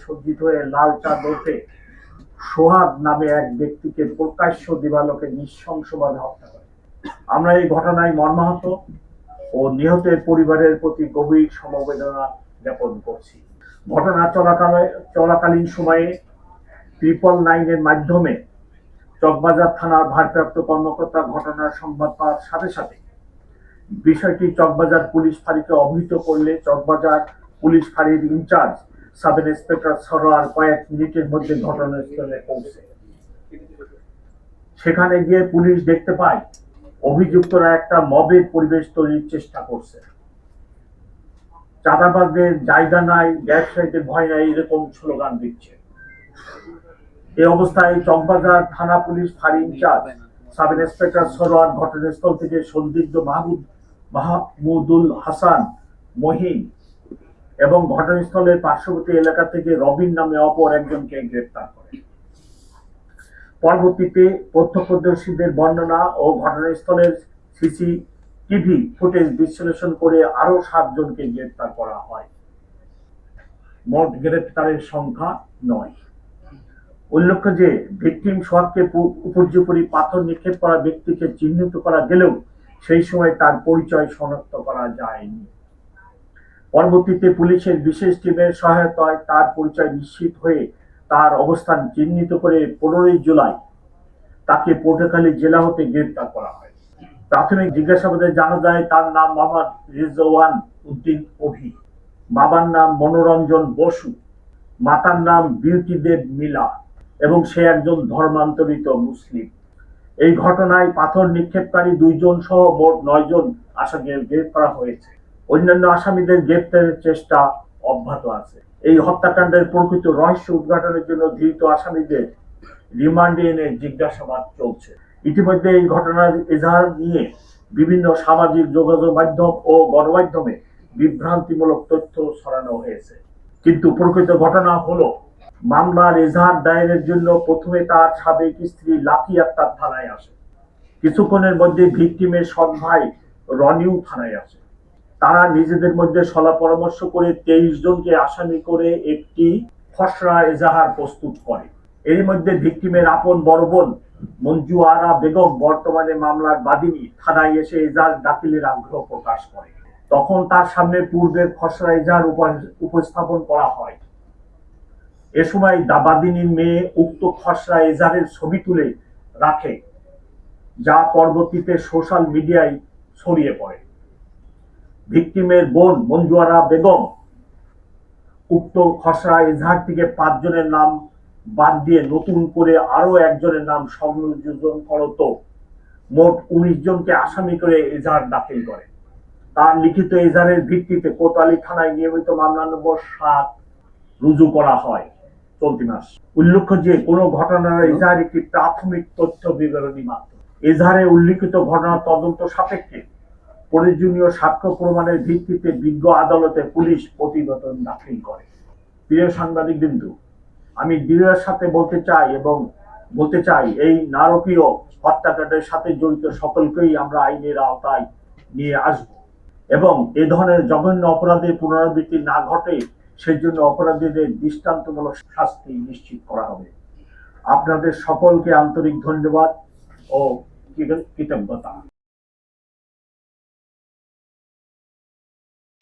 সজ্জিত হয়ে লাল চাঁদ সোহাগ নামে এক ব্যক্তিকে প্রকাশ্য দিবালোকে নৃশংসভাবে হত্যা করে। আমরা এই ঘটনায় মর্মাহত ও নিহতের পরিবারের প্রতি গভীর সমবেদনা জ্ঞাপন করছি। ঘটনা চলাকালে চলাকালীন সময়ে ট্রিপল নাইনের মাধ্যমে চকবাজার থানার ভারপ্রাপ্ত কর্মকর্তা ঘটনার সংবাদ পাওয়ার সাথে সাথে বিষয়টি চকবাজার পুলিশ ফাঁড়িকে অবহিত করলে চকবাজার পুলিশ ফাঁড়ির in charge sub inspector Sarowar কয়েক মিনিটের মধ্যে ঘটনাস্থলে পৌঁছে। সেখানে গিয়ে পুলিশ দেখতে পায়, অভিযুক্তরা একটা মবের পরিবেশ তৈরির চেষ্টা করছে। চাঁদাবাজদের জায়গা নাই ব্যবসায়ীদের ভয় নাই, এরকম স্লোগান দিচ্ছে। এই অবস্থায় চকবাজার থানা পুলিশ ফাঁড়ি ইনচার্জ সাব ইন্সপেক্টর সরোয়ার ঘটনাস্থল থেকে সন্দিগ্ধ মাহমুদ মাহমুদুল হাসান মহিন এবং ঘটনাস্থলের পার্শ্ববর্তী এলাকা থেকে রবিন নামে অপর একজনকে গ্রেপ্তার করে। পরবর্তীতে প্রত্যক্ষদর্শীদের বর্ণনা ও ঘটনাস্থলের সিসি টিভি ফুটেজ বিশ্লেষণ করে আরও সাতজনকে গ্রেপ্তার করা হয়। মোট গ্রেপ্তারের সংখ্যা নয়। উল্লেখ্য যে, ভিকটিম সোহাগকে উপর্যুপরি পাথর নিক্ষেপ করা ব্যক্তিকে চিহ্নিত করা গেলেও সেই সময় তার পরিচয় শনাক্ত করা যায়নি। পরবর্তীতে পুলিশের বিশেষ টিমের সহায়তায় তার পরিচয় নিশ্চিত হয়ে তার অবস্থান চিহ্নিত করে পনেরোই জুলাই তাকে পটুয়াখালী জেলা হতে গ্রেপ্তার করা হয়। প্রাথমিক জিজ্ঞাসাবাদে জানা যায় তার নাম মোহাম্মদ রিজওয়ান উদ্দিন অভি। বাবার নাম মনোরঞ্জন বসু। মাতার নাম বিউটি দেব মিলা এবং সে একজন ধর্মান্তরিত মুসলিম। এই ঘটনায় পাথর নিক্ষেপকারী দুইজন সহ মোট নয়জন আসামিকে গ্রেপ্তার হয়েছে। অন্যান্য আসামিদের গ্রেপ্তারের চেষ্টা অব্যাহত আছে। এই হত্যাকাণ্ডের প্রকৃত রহস্য উদ্ঘাটনের জন্য ধৃত আসামিদের রিমান্ডে এনে জিজ্ঞাসাবাদ চলছে। ইতিমধ্যে এই ঘটনার এজাহার নিয়ে বিভিন্ন সামাজিক যোগাযোগ মাধ্যম ও গণমাধ্যমে বিভ্রান্তিমূলক তথ্য ছড়ানো হয়েছে। কিন্তু প্রকৃত ঘটনা হলো, মামলার এজাহার দায়েরের জন্য প্রথমে তার সাবেক স্ত্রী লাকি আক্তার থানায় আসে। কিছুক্ষণের মধ্যে ভিকটিমের সৎ ভাই রনিউ থানায় আসে। তারা নিজেদের মধ্যে সলা পরামর্শ করে তেইশ জনকে আসামি করে একটি খসড়া এজাহার প্রস্তুত করে। এর মধ্যে ভিকটিমের আপন বড় বোন মঞ্জু আরা বেগম বর্তমানে মামলার বাদিনী থানায় এসে এজাহার দাখিলের আগ্রহ প্রকাশ করে। তখন তার সামনে পূর্বের খসড়া এজাহার উপ- উপস্থাপন করা হয়। এ সময় দাবাদিনীর মেয়ে উক্ত খসড়া এজাহারের ছবি তুলে রাখে, যা পরবর্তীতে সোশ্যাল মিডিয়ায় ছড়িয়ে পড়ে। ভিকটিমের বোন মঞ্জুয়ারা বেগম। উক্ত খসড়া এজাহার থেকে পাঁচজনের নাম বাদ দিয়ে নতুন করে আরও একজনের নাম সংযোজন করত। মোট উনিশ জনকে আসামি করে এজাহার দাখিল করে। তার লিখিত এজাহারের ভিত্তিতে কোতোয়ালি থানায় নিয়মিত মামলা নম্বর সাত রুজু করা হয়। চলতি মাস। উল্লেখ্য যে, কোনো ঘটনার এজাহার একটি প্রাথমিক তথ্য বিবরণী মাত্র। এজাহারে উল্লিখিত ঘটনার তদন্ত সাপেক্ষে প্রয়োজনীয় সাক্ষ্য প্রমাণের ভিত্তিতে বিজ্ঞ আদালতে পুলিশ প্রতিবেদন দাখিল করে। প্রিয় সাংবাদিক বিন্দু, আমি দৃঢ়ের সাথে বলতে চাই এবং বলতে চাই, এই নারকীয় হত্যাকাণ্ডের সাথে জড়িত সকলকেই আমরা আইনের আওতায় নিয়ে আসব এবং এ ধরনের জঘন্য অপরাধের পুনরাবৃত্তি না ঘটে সেই জন্য অপরাধীদের দৃষ্টান্তমূলক শাস্তি নিশ্চিত করা হবে। আপনাদের সকলকে আন্তরিক ধন্যবাদ ও কৃতজ্ঞতা।